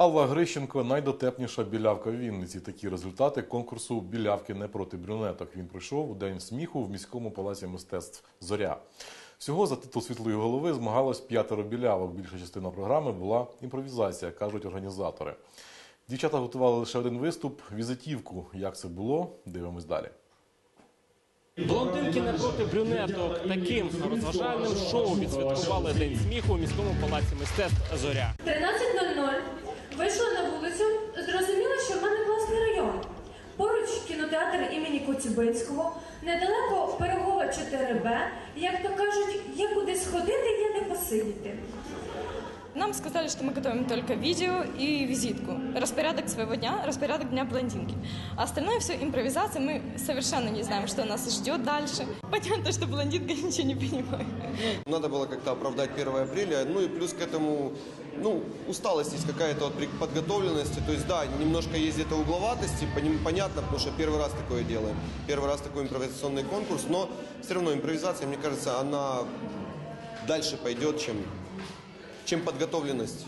Алла Грищенко найдотепніша білявка в Вінниці. Такі результати конкурсу білявки не проти брюнеток. Він пройшов у день сміху в міському палаці мистецтв Зоря. Всього за титул світлої голови змагалось п'ятеро білявок. Більша частина програми була імпровізація, кажуть організатори. Дівчата готували лише один виступ, візитівку. Як це було? Дивимось далі. Блондинки напроти брюнеток таким розважальним шоу відсвяткували день сміху у міському палаці мистецтв Зоря. 13.00 вийшла на вулицю, зрозуміла, що в мене класний район. Поруч кінотеатр імені Коцюбинського, недалеко перегова 4Б. Як то кажуть, є куди сходити, є де посидіти. Нам сказали, что мы готовим только видео и визитку. Распорядок своего дня, распорядок дня блондинки. А остальное все импровизация, мы совершенно не знаем, что нас ждет дальше. Понятно, что блондинка ничего не понимает. Надо было как-то оправдать 1 апреля. Ну и плюс к этому, ну, усталость есть какая-то от подготовленности. То есть, да, немножко есть где-то угловатости, понятно, потому что первый раз такое делаем. Первый раз такой импровизационный конкурс, но все равно импровизация, мне кажется, она дальше пойдет, чем, чем подготовленность.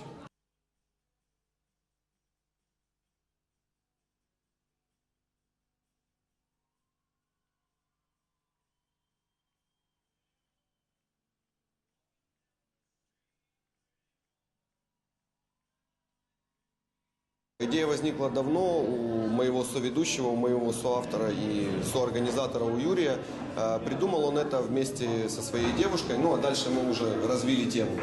Идея возникла давно у моего соведущего, у моего соавтора и соорганизатора у Юрия. Э, Придумал он это вместе со своей девушкой, ну а дальше мы уже развили тему.